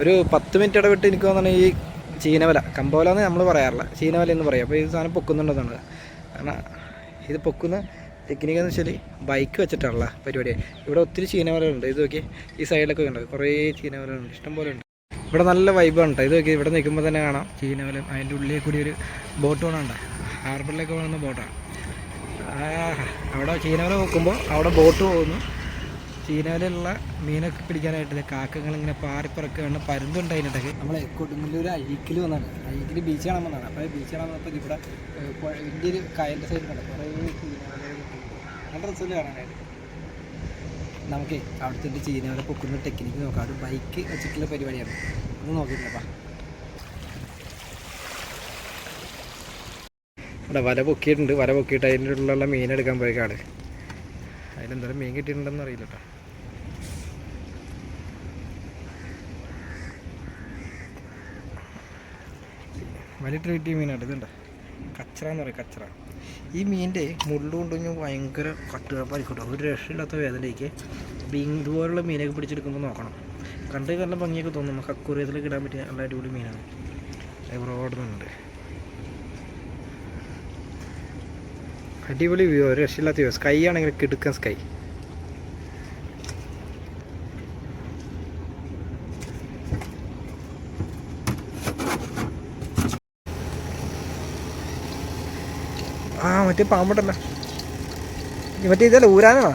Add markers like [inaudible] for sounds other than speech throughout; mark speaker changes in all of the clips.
Speaker 1: ഒരു പത്ത് മിനിറ്റ് ഇടവിട്ട് എനിക്ക് തോന്നുന്നു ഈ ചീനവല കമ്പോല എന്ന് നമ്മൾ പറയാറില്ല. ചീനവല എന്ന് പറയും. അപ്പോൾ ഈ സാധനം പൊക്കുന്നുണ്ടെന്നാണ്. കാരണം ഇത് പൊക്കുന്ന ടെക്നിക്ക് എന്ന് വെച്ചാൽ ബൈക്ക് വെച്ചിട്ടുള്ള പരിപാടി. ഇവിടെ ഒത്തിരി ചീനവലുണ്ട് ഇത് നോക്കി ഈ സൈഡിലൊക്കെ ഉണ്ട് കുറേ ചീനവലുണ്ട് ഇഷ്ടംപോലെ ഉണ്ട്. ഇവിടെ നല്ല വൈബാണ് ഇത് നോക്കി ഇവിടെ നിൽക്കുമ്പോൾ തന്നെ കാണാം ചീനവലം. അതിന്റെ ഉള്ളിൽ കൂടി ഒരു ബോട്ട് പോകണുണ്ട് ഹാർബറിലേക്ക് പോകുന്ന ബോട്ടാണ് അവിടെ ചീനവല പൊക്കുമ്പോൾ അവിടെ ബോട്ട് പോകുന്നു. ചീനവലുള്ള മീനൊക്കെ പിടിക്കാനായിട്ട് കാക്കകൾ ഇങ്ങനെ പാറിപ്പറക്കുകയാണ് പരുന്തുണ്ട് അതിനിടയ്ക്ക് നമ്മളെ കൊടുങ്ങല്ലൂർ അഴീക്കിൽ വന്നാണ്. അഴീക്കിൽ ബീച്ച് കാണാൻ വന്നതാണ് അപ്പോൾ ബീച്ച് കാണാൻ വന്നപ്പോൾ ഇവിടെ വലിയ ഒരു വലിയൊരു കായലിന്റെ സൈഡിൽ കണ്ടു? കുറേ നല്ല രസമില്ല കാണാനായിട്ട്. നമുക്ക് അവിടുത്തെ ചീനവല പൊക്കുന്ന ടെക്നിക്ക് നോക്കാം. അവിടെ ബൈക്ക് വെച്ചിട്ടുള്ള പരിപാടിയാണ്. ഒന്ന് നോക്കിയില്ലപ്പാ ഇവിടെ വല പൊക്കിയിട്ടുണ്ട്. വല പൊക്കിയിട്ട് അതിന്റെ ഉള്ളിലുള്ള മീൻ എടുക്കാൻ പോയേക്കാണ് അതിലെന്തായാലും മീൻ കിട്ടിയിട്ടുണ്ടെന്ന് അറിയില്ല കേട്ടോ വലിയ ട്രീറ്റ് മീനാണ് ഇതുണ്ട് കച്ചറ എന്ന് പറയും കച്ചറ. ഈ മീനിന്റെ മുള്ളു കൊണ്ടുകഴിഞ്ഞാൽ ഭയങ്കര കട്ടുകപ്പായിരിക്കട്ടോ ഒരു രക്ഷയില്ലാത്ത വേദനയ്ക്ക് ഇതുപോലുള്ള മീനൊക്കെ പിടിച്ചെടുക്കുമ്പോൾ നോക്കണം. കണ്ട് നല്ല ഭംഗിയൊക്കെ തോന്നും. നമുക്ക് അക്കൂറിയത്തിലൊക്കെ ഇടാൻ പറ്റിയ നല്ല അടിപൊളി മീനാണ്. എവറോടുന്നുണ്ട് അടിപൊളി വ്യൂ ഒരു രക്ഷയില്ലാത്ത വ്യൂ സ്കൈ ആണെങ്കിൽ കിടുക്കൻ സ്കൈ ആ മറ്റേ പാമ്പട്ടല്ല മറ്റേ ഇതല്ല ഊരാനാ?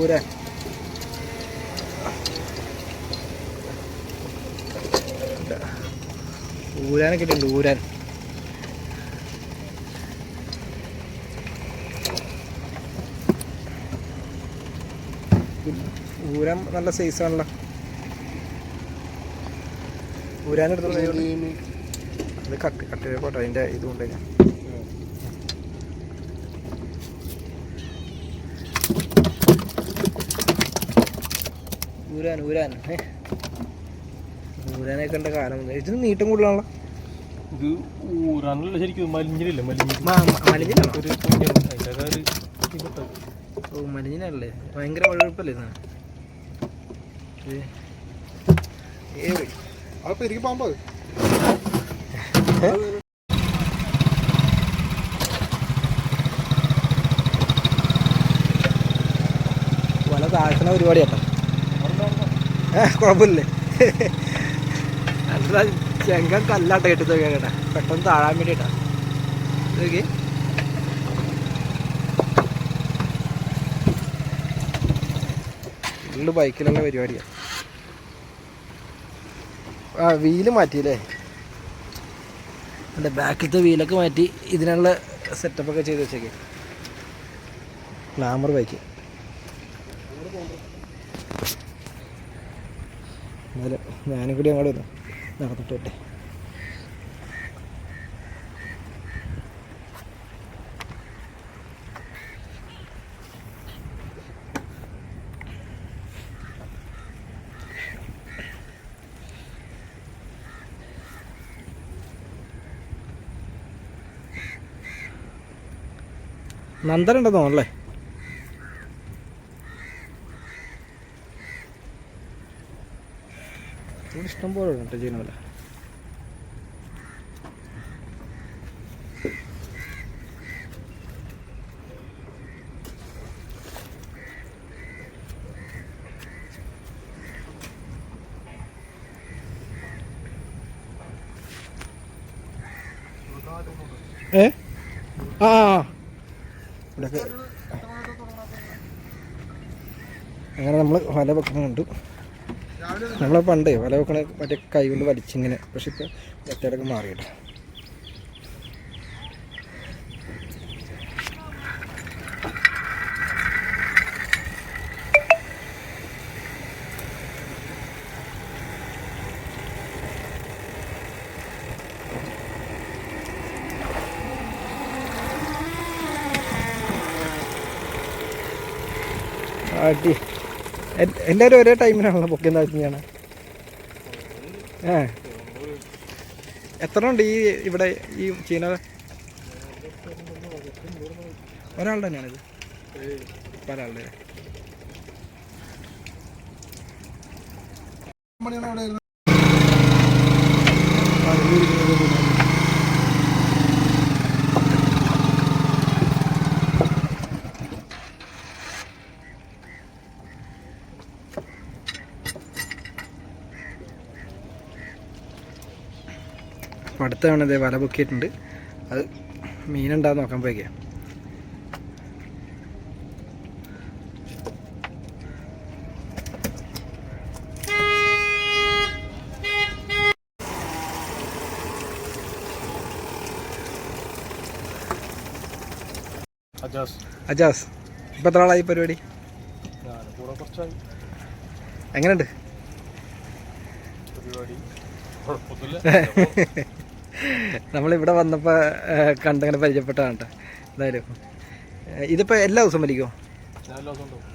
Speaker 1: ഊരാൻ. ഊരാനൊക്കെ കിട്ടിയിട്ടുണ്ട് ഊരാൻ. ഊരാൻ നല്ല സൈസ് ആണല്ലോ. ഊരാൻ എടുത്തോളൂ അത് കട്ട് കട്ട് പോട്ടെ അതിന്റെ ഇതുകൊണ്ട് ഞാൻ ഊരാൻ ഊരാൻ ഏ? ഊരാനൊക്കെ കണ്ട കാലം. ഇതിന് നീട്ടം കൂടുതലാണല്ലോ.
Speaker 2: ഇത് ഊറാനല്ല ശരിക്കും മലിഞ്ഞിലില്ല?
Speaker 1: ഓ മലിഞ്ഞിലല്ലേ ഭയങ്കര വഴുവഴുപ്പല്ലേ
Speaker 3: അപ്പൊ എനിക്ക് പാമ്പ്
Speaker 1: വല താഴ്ത്തുന്ന പരിപാടി കേട്ടോ ഏ കുഴപ്പമില്ലേ അല്ല ചെങ്കം കല്ലാട്ട കെട്ടി കേട്ടാ. പെട്ടെന്ന് താഴാൻ വേണ്ടിട്ടാ. നോക്കി ഫുള്ള് ബൈക്കിലുള്ള പരിപാടിയാ. ആ വീൽ മാറ്റിയില്ലേ? എന്റെ ബാക്കിലത്തെ വീലൊക്കെ മാറ്റി ഇതിനുള്ള സെറ്റപ്പൊക്കെ ചെയ്ത് വെച്ചേക്ക്. Glamour bike. ഞാനും കൂടി അങ്ങോട്ട് വന്നു നടന്നിട്ട് വട്ടെ നന്ദനുണ്ടെന്ന് തോന്നല്ലേ ഇഷ്ടം പോലെ ഉണ്ട് ചെയ്യുന്നില്ല അങ്ങനെ നമ്മൾ വല വെക്കുന്നുണ്ട്. നമ്മൾ പണ്ടേ വല വെക്കണ മറ്റേ കൈ കൊണ്ട് വലിച്ചിങ്ങനെ പക്ഷെ ഇപ്പോൾ മെത്തേഡൊക്കെ മാറിയിട്ട്. അടി. എല്ലാവരും ഒരേ ടൈമിനാണല്ലോ പൊക്കിയും താഴ്ത്തിയാണ് ഏ. എത്ര ഉണ്ട് ഈ ഇവിടെ ഈ ചീന? ഒരാളുടെ തന്നെയാണിത് പല ആളുടെ അപ്പോൾ അടുത്ത തവണ ഇതേ വല പൊക്കിയിട്ടുണ്ട്. അത് മീനുണ്ടാന്ന് നോക്കാൻ പോയിക്കാം.
Speaker 2: അജാസ്.
Speaker 1: ഇപ്പൊ എത്ര ആളായി പരിപാടി? എങ്ങനെയുണ്ട്?
Speaker 2: പരിപാടി. കുഴപ്പമൊന്നുമില്ല. [laughs]
Speaker 1: നമ്മളിവിടെ വന്നപ്പോൾ കണ്ടങ്ങനെ പരിചയപ്പെട്ടതാണ് കേട്ടോ എന്തായാലും. ഇതിപ്പോൾ എല്ലാ ദിവസവും
Speaker 2: മരിക്കുമോ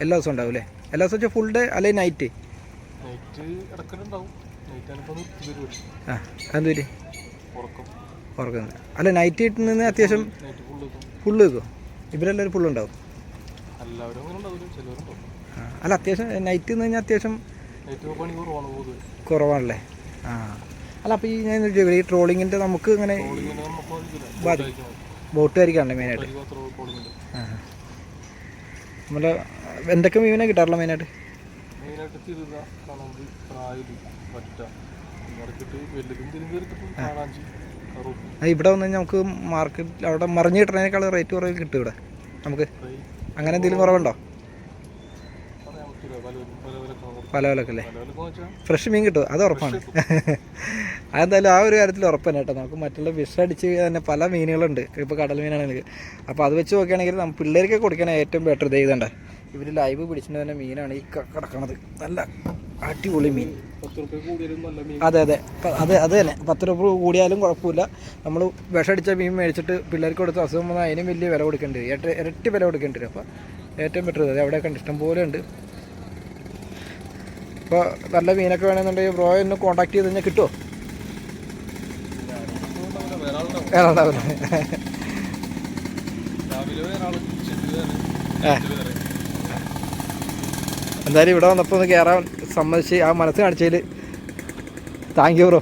Speaker 2: എല്ലാ ദിവസവും ഉണ്ടാവും.
Speaker 1: അല്ലേ എല്ലാ ദിവസവും വെച്ചാൽ ഫുൾ ഡേ അല്ലെ നൈറ്റ് ആ അതെന്ത് വരും.
Speaker 2: ഉറക്കം.
Speaker 1: അല്ല നൈറ്റ് നിന്ന് അത്യാവശ്യം ഫുള്ള് നിൽക്കും ഇവരെല്ലാവരും ഫുള്ള് ഉണ്ടാവും?
Speaker 2: എല്ലാവരും അങ്ങനെ ഉണ്ടാവില്ല. ചിലവരുണ്ടാവും
Speaker 1: ആ, അല്ല അത്യാവശ്യം നൈറ്റ് നിന്ന് കഴിഞ്ഞാൽ അത്യാവശ്യം കുറവാണല്ലേ? ആ. അല്ല അപ്പോൾ ഈ ഞാൻ ഈ ട്രോളിങ്ങിന്റെ നമുക്ക് ഇങ്ങനെ ബാധിക്കും. ബോട്ടുകാരിക്കാണല്ലേ മെയിനായിട്ട് നമ്മളെ എന്തൊക്കെ മീനാണ് കിട്ടാറുള്ള മെയിനായിട്ട് ഇവിടെ വന്ന് കഴിഞ്ഞാൽ നമുക്ക് മാർക്കറ്റിൽ അവിടെ മറിഞ്ഞ് കിട്ടുന്നതിനേക്കാൾ റേറ്റ് കുറവ് കിട്ടും ഇവിടെ. നമുക്ക് അങ്ങനെ എന്തെങ്കിലും കുറവുണ്ടോ?
Speaker 2: പല പല
Speaker 1: അല്ലേ ഫ്രഷ് മീൻ കിട്ടും. അത് ഉറപ്പാണ്. [laughs] അതെന്തായാലും ആ ഒരു കാര്യത്തിൽ ഉറപ്പാണ് കേട്ടോ. നമുക്ക് മറ്റുള്ള വിഷ അടിച്ച് തന്നെ പല മീനുകളുണ്ട്. ഇപ്പോൾ കടൽ മീനാണെങ്കിൽ അപ്പോൾ അത് വെച്ച് നോക്കുകയാണെങ്കിൽ നമ്മൾ പിള്ളേർക്ക് കൊടുക്കാൻ ഏറ്റവും ബെറ്റർ ഇത് ചെയ്തണ്ട ഇവർ ലൈവ് പിടിച്ചിട്ട് തന്നെ മീനാണ് ഈ കിടക്കണത്. നല്ല അടിപൊളി മീൻ. അതെ അതെ. അത് അത് തന്നെ. പത്ത് രൂപ കൂടിയാലും കുഴപ്പമില്ല. നമ്മൾ വിഷമടിച്ച മീൻ മേടിച്ചിട്ട് പിള്ളേർക്ക് കൊടുത്ത് അസുഖം വന്നാൽ അതിനും വലിയ വില കൊടുക്കേണ്ടി വരും. ഇരട്ടി വില കൊടുക്കേണ്ടി വരും. അപ്പോൾ ഏറ്റവും ബെറ്റർ അത് അവിടെ കണ്ട് ഇഷ്ടം പോലെ ഉണ്ട്. അപ്പോൾ നല്ല മീനൊക്കെ വേണമെന്നുണ്ടെങ്കിൽ ബ്രോ ഒന്ന് കോൺടാക്ട് ചെയ്ത് കഴിഞ്ഞാൽ കിട്ടുമോ
Speaker 2: ഞാനിപ്പോൾ വേറെ ആളുണ്ടാവും
Speaker 1: വേറെ ഉണ്ടാവില്ല
Speaker 2: രാവിലെ വേറെ ആൾ ഉച്ചയ്ക്ക് വേറെ
Speaker 1: ഏ.
Speaker 2: നൈറ്റ് വേറെ
Speaker 1: എന്തായാലും ഇവിടെ വന്നപ്പോൾ ഒന്ന് കയറാൻ സമ്മതിച്ച് ആ മനസ്സ് കാണിച്ചതിൽ താങ്ക് യു ബ്രോ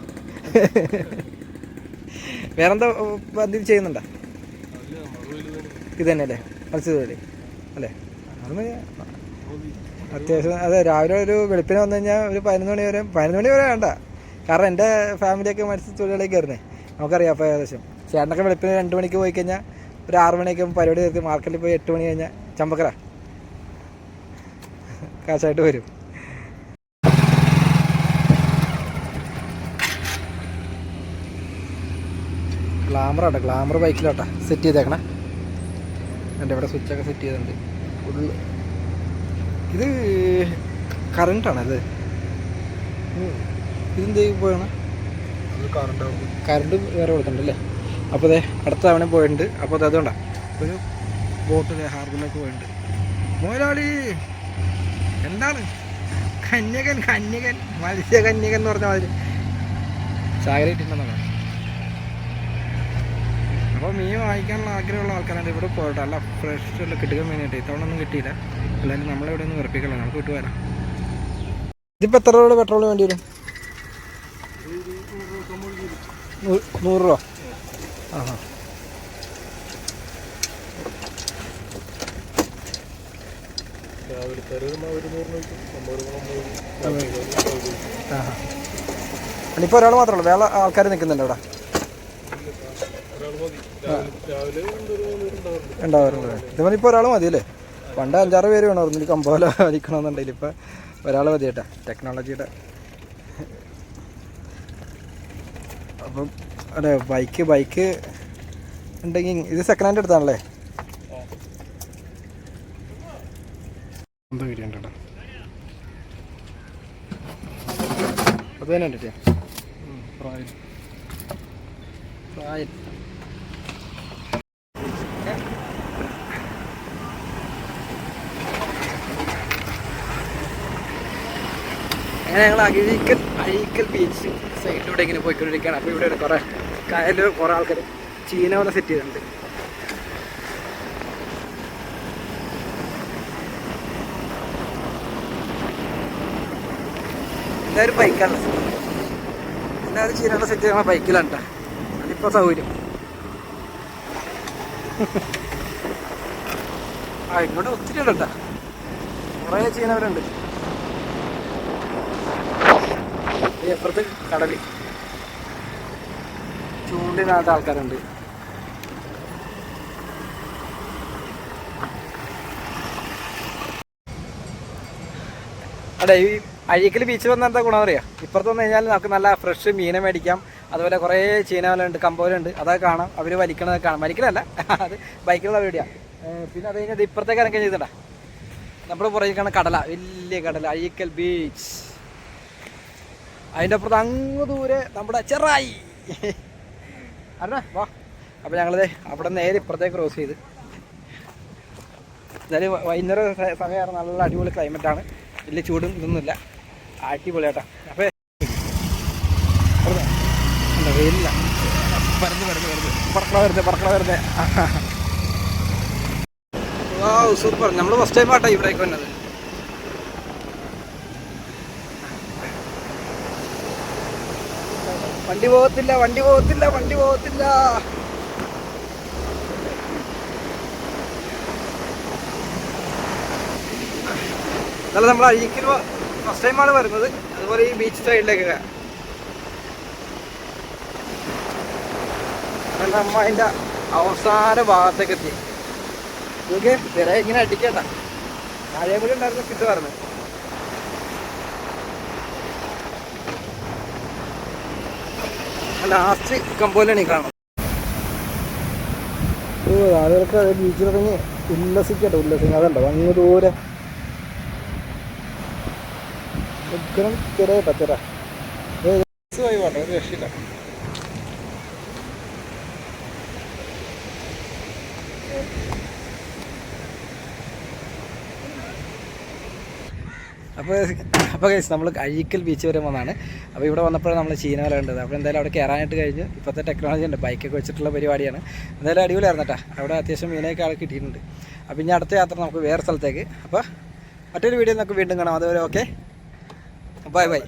Speaker 1: വേറെന്താ എന്തെങ്കിലും ചെയ്യുന്നുണ്ടോ? ഇത് തന്നെ അല്ലേ മനസ്സിലായില്ലേ അല്ലേ? അത് അത്യാവശ്യം അതെ രാവിലെ ഒരു വെളുപ്പിന് വന്നു കഴിഞ്ഞാൽ ഒരു പതിനൊന്ന് മണി വരെ പതിനൊന്ന് മണി വരെ വേണ്ട. കാരണം എന്റെ ഫാമിലിയൊക്കെ മത്സ്യത്തൊഴിലാളിയൊക്കെ വരുന്നേ നമുക്കറിയാം അപ്പോൾ ഏകദേശം. ചേട്ടനൊക്കെ വെളുപ്പിന് രണ്ട് മണിക്ക് പോയി കഴിഞ്ഞാൽ ഒരു ആറ് മണിയൊക്കെ പരിപാടി തീർത്ത് മാർക്കറ്റിൽ പോയി എട്ട് മണി കഴിഞ്ഞാൽ ചമ്പക്കര. കാശായിട്ട് വരും. ഗ്ലാമർ ആട്ടെ ഗ്ലാമർ ബൈക്കിലോട്ടെ സെറ്റ് ചെയ്തേക്കണേ. എന്റെ ഇവിടെ സ്വിച്ചൊക്കെ സെറ്റ് ചെയ്തിട്ടുണ്ട്. ഫുള്ള് ഇത് കറണ്ടാണ് ഇത്? ഇതെന്ത് പോയാണ്
Speaker 2: കറണ്ട്
Speaker 1: കറണ്ട് വേറെ കൊടുക്കണ്ടല്ലേ അപ്പോൾ അതെ അടുത്ത തവണ പോയിട്ടുണ്ട്. അപ്പോൾ അത് അതുകൊണ്ടാണ് ഒരു ബോട്ടിൽ ഹാർബറിലേക്ക് പോയിട്ടുണ്ട്. മോലാളി എന്താണ്? കന്യകൻ കന്യകൻ മത്സ്യ കന്യകൻ എന്ന് പറഞ്ഞ മാതിരി. ചാകരയിട്ടുണ്ടെന്നാണ് അപ്പോൾ മീൻ വാങ്ങിക്കാനുള്ള ആഗ്രഹമുള്ള ആൾക്കാരാണ് ഇവിടെ പോയിട്ട് അല്ല ഫ്രഷ് കിട്ടുക മീനായിട്ട്. ഇത്തവണ ഒന്നും കിട്ടിയില്ല. എന്തായാലും നമ്മളിവിടെ ഒന്ന് വെറുപ്പിക്കണം നമുക്ക് വരാം ഇതിപ്പോൾ എത്ര രൂപയുടെ പെട്രോൾ വേണ്ടി വരും? നൂറ് രൂപ. ആ ആ
Speaker 2: രാവിലത്തെ ഒരു നൂറ് നോക്കും അമ്പത് അമ്പത്
Speaker 1: ആ ഇപ്പോൾ ഒരാൾ മാത്രമേ ഉള്ളൂ. വേറെ ആൾക്കാർ നിൽക്കുന്നുണ്ട് അവിടെ. ഉണ്ടാവാറുണ്ട്. ഇതുപോലെ ഇപ്പോൾ ഒരാൾ മതി അല്ലേ? പണ്ട് അഞ്ചാറ് പേര് വേണമായിരുന്നു. എനിക്ക് കമ്പോല വലിക്കണമെന്നുണ്ടെങ്കിൽ ഇപ്പം ഒരാൾ മതി കേട്ടോ. ടെക്നോളജിയുടെ. അപ്പം അതെ ബൈക്ക് ബൈക്ക് ഉണ്ടെങ്കിൽ ഇത് സെക്കൻഡ് ഹാൻഡ് എടുത്താണല്ലേ? എന്താ അത് തന്നെ അങ്ങനെ ഞങ്ങൾ അഴീക്കൽ അഴീക്കൽ ബീച്ച് സൈഡിലൂടെ ഇങ്ങനെ പോയിക്കൊണ്ടിരിക്കുകയാണ്. അപ്പോൾ ഇവിടെ കുറേ കായലിൽ കുറേ ആൾക്കാർ ചീന പോലെ സെറ്റ് ചെയ്തിട്ടുണ്ട്. എല്ലാവരും ബൈക്കാണ്. എല്ലാവരും ചീനയുടെ സെറ്റ് ചെയ്യണ ബൈക്കിലാണ് കേട്ടോ അതിപ്പോൾ സൗകര്യം. ആ ഇങ്ങോട്ട് ഒത്തിരി ഉണ്ട് കേട്ടോ കുറേ ചീനവരുണ്ട്. അപ്പുറത്ത് കടൽ. ചൂണ്ടിനകത്ത് ആൾക്കാരുണ്ട്. അതെ ഈ അഴീക്കൽ ബീച്ച് വന്ന എന്താ ഗുണം അറിയാം? ഇപ്പുറത്ത് വന്നു കഴിഞ്ഞാൽ നമുക്ക് നല്ല ഫ്രഷ് മീനെ മേടിക്കാം. അതുപോലെ കുറേ ചീനവലുണ്ട് കമ്പോലുണ്ട് അതൊക്കെ കാണാം. അവർ വലിക്കണത് കാണാം. വലിക്കലല്ല അത് ബൈക്കിലുള്ള വീടിയാ പിന്നെ അത് കഴിഞ്ഞാൽ ഇപ്പുറത്തേക്ക് ഇറങ്ങി ചെയ്തിട്ടാ നമ്മുടെ പുറകിൽ കാണാൻ കടല വലിയ കടല അഴീക്കൽ ബീച്ച് അതിന്റെ അപ്പുറത്ത് അങ്ങ് ദൂരെ നമ്മുടെ ചെറായി. അറിഞ്ഞ വാ. അപ്പോൾ ഞങ്ങളിത് അവിടെ നേരെ ഇപ്പുറത്തേക്ക് ക്രോസ് ചെയ്ത്. എന്തായാലും വ- വൈകുന്നേരം സ- സമയമാണ് നല്ല അടിപൊളി ക്ലൈമറ്റാണ് വലിയ ചൂടും ഇതൊന്നുമില്ല. അടിപൊളിയാട്ടാ. അപ്പോൾ വെയിലില്ല പരന്ന് പരന്ന് പരന്ന്. പറക്കണ വരുന്നത് പറക്കണ വരുന്നത് വാ സൂപ്പർ. നമ്മൾ ഫസ്റ്റ് ടൈം ആട്ടാ ഇവിടേക്ക് വന്നത്. വണ്ടി പോകത്തില്ല വണ്ടി പോകത്തില്ല വണ്ടി പോകത്തില്ല. നല്ല നമ്മൾ അഴീക്കിൽ ഫസ്റ്റ് ടൈമാണ് വരുന്നത്. അതുപോലെ ഈ ബീച്ച് സൈഡിലേക്കൊക്കെ നല്ല നമ്മ അതിന്റെ അവസാന ഭാഗത്തേക്ക് എത്തി. ഓക്കെ വില ഇങ്ങനെ അടിക്കണ്ട. താഴെ കൂടി ഉണ്ടായിരുന്നു കിട്ടുമായിരുന്നു ലാസ്റ്റ് കമ്പോലണി കാണാം ആളുകൾക്ക് ബീച്ചിലിറങ്ങി ഉല്ലസിക്കട്ടെ ഉല്ലസിക്കുക അതുണ്ടോ അങ്ങ് ദൂരെ. ഉഗ്രം തിരയട്ടെ തിര പോയി വേണ്ട ഒരു രക്ഷയില്ല. അപ്പോൾ അപ്പോൾ കേസ് നമ്മൾ അഴീക്കൽ ബീച്ച് വരെ വന്നതാണ് അപ്പോൾ ഇവിടെ വന്നപ്പോഴാണ് നമ്മൾ ചീനവല കണ്ടത്. അപ്പോൾ എന്തായാലും അവിടെ കയറാനായിട്ട് കഴിഞ്ഞു. ഇപ്പോഴത്തെ ടെക്നോളജി ഉണ്ട്. ബൈക്കൊക്കെ വെച്ചിട്ടുള്ള പരിപാടിയാണ്. എന്തായാലും അടിപൊളിയായിരുന്നു കേട്ടോ അവിടെ അത്യാവശ്യം മീനൊക്കെ ആൾ കിട്ടിയിട്ടുണ്ട്. അപ്പോൾ ഇനി അടുത്ത യാത്ര നമുക്ക് വേറെ സ്ഥലത്തേക്ക്. അപ്പോൾ മറ്റൊരു വീഡിയോ നമുക്ക് വീണ്ടും കാണാം. അതുവരെ ഓക്കെ ബൈ ബൈ